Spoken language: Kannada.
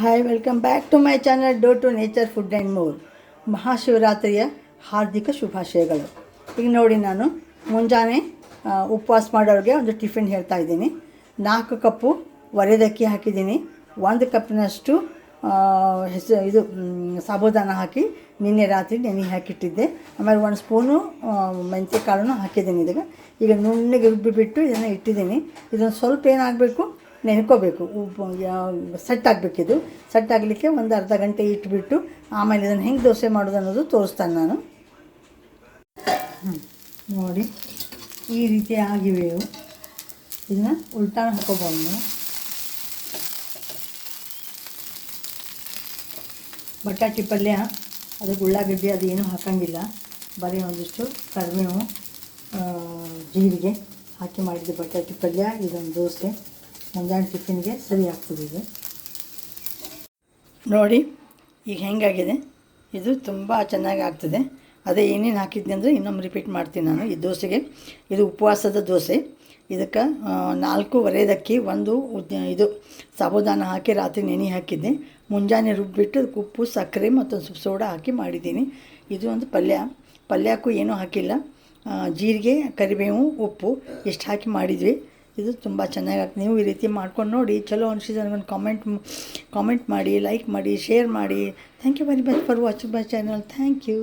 Hi welcome back to my channel do to nature food and more ಮಹಾಶಿವರಾತ್ರಿಯ ಹಾರ್ದಿಕ ಶುಭಾಶಯಗಳು. ಈಗ ನೋಡಿ ನಾನು, ಮುಂಜಾನೆ ಉಪವಾಸ ಮಾಡೋರಿಗೆ ಒಂದು ಟಿಫಿನ್ ಹೇಳ್ತಾ ಇದ್ದೀನಿ. ನಾಲ್ಕು ಕಪ್ಪು ಒರೆದಕ್ಕಿ ಹಾಕಿದ್ದೀನಿ. ಒಂದು ಕಪ್ಪಿನಷ್ಟು ಹೆಸರು, ಇದು ಸಾಬುದಾನ ಹಾಕಿ ನಿನ್ನೆ ರಾತ್ರಿ ನೆನೆ ಹಾಕಿಟ್ಟಿದ್ದೆ. ಆಮೇಲೆ ಒಂದು ಸ್ಪೂನು ಮೆಂತ್ಯ ಕಾಳನ್ನು ಹಾಕಿದ್ದೀನಿ ಇದಕ್ಕೆ ಈಗ ನುಣ್ಣಗೆ ರುಬ್ಬಿಬಿಟ್ಟು ಇದನ್ನು ಇಟ್ಟಿದ್ದೀನಿ. ಇದನ್ನು ಸ್ವಲ್ಪ ಏನಾಗಬೇಕು? ನೆನ್ಕೋಬೇಕು ಉಪ್ಪು ಸೆಟ್ ಆಗಬೇಕಿದು ಸೆಟ್ ಆಗಲಿಕ್ಕೆ ಒಂದು ಅರ್ಧ ಗಂಟೆ ಇಟ್ಬಿಟ್ಟು ಆಮೇಲೆ ಇದನ್ನು ಹೆಂಗೆ ದೋಸೆ ಮಾಡೋದು ಅನ್ನೋದು ತೋರಿಸ್ತಾನೆ ನಾನು. ನೋಡಿ, ಈ ರೀತಿ ಆಗಿವೆ ಇವು. ಇದನ್ನ ಉಲ್ಟಾ ಹಾಕೋಬೋದು ಬಟಾಟಿ ಪಲ್ಯ, ಅದಕ್ಕೆ ಉಳ್ಳಾಗಡ್ಡಿ, ಅದು ಏನೂ ಹಾಕಂಗಿಲ್ಲ. ಬರೀ ಒಂದಿಷ್ಟು ಕರಿಬೇವು ಜೀರಿಗೆ ಹಾಕಿ ಮಾಡಿದ್ದು ಬಟಾಟಿ ಪಲ್ಯ, ಇದೊಂದು ದೋಸೆ. ಮುಂಜಾನೆ ಟಿಫಿನ್ಗೆ ಸರಿ ಆಗ್ತದೆ ಇದು. ನೋಡಿ ಈಗ ಹೆಂಗಾಗಿದೆ? ಇದು ತುಂಬ ಚೆನ್ನಾಗಿ ಆಗ್ತದೆ. ಅದೇ ಏನೇನು ಹಾಕಿದ್ನಿ ಅಂದರೆ ಇನ್ನೊಮ್ಮೆ ರಿಪೀಟ್ ಮಾಡ್ತೀನಿ ನಾನು. ಈ ದೋಸೆಗೆ ಇದು ಉಪವಾಸದ ದೋಸೆ. ಇದಕ್ಕೆ ಆ, ನಾಲ್ಕು ಒರೆದಕ್ಕಿ ಒಂದು ಇದು ಸಾಬುದಾನ ಹಾಕಿ ರಾತ್ರಿ ನೆನೆ ಹಾಕಿದ್ದೆ. ಮುಂಜಾನೆ ರುಬ್ಬಿಟ್ಟು ಉಪ್ಪು ಸಕ್ಕರೆ ಮತ್ತೊಂದು ಸ್ವಲ್ಪ ಸೋಡಾ ಹಾಕಿ ಮಾಡಿದ್ದೀನಿ. ಇದು ಒಂದು ಪಲ್ಯ. ಪಲ್ಯಕ್ಕೂ ಏನೂ ಹಾಕಿಲ್ಲ. ಜೀರಿಗೆ ಕರಿಬೇವು ಉಪ್ಪು ಇಷ್ಟು ಹಾಕಿ ಮಾಡಿದ್ವಿ. ಇದು ತುಂಬ ಚೆನ್ನಾಗಿ ನೀವು ಈ ರೀತಿ ಮಾಡ್ಕೊಂಡು ನೋಡಿ ಚಲೋ ಅನಿಸಿದ ನನಗೊಂದು ಕಾಮೆಂಟ್ ಕಾಮೆಂಟ್ ಮಾಡಿ ಲೈಕ್ ಮಾಡಿ ಶೇರ್ ಮಾಡಿ. Thank you very much for watching my channel thank you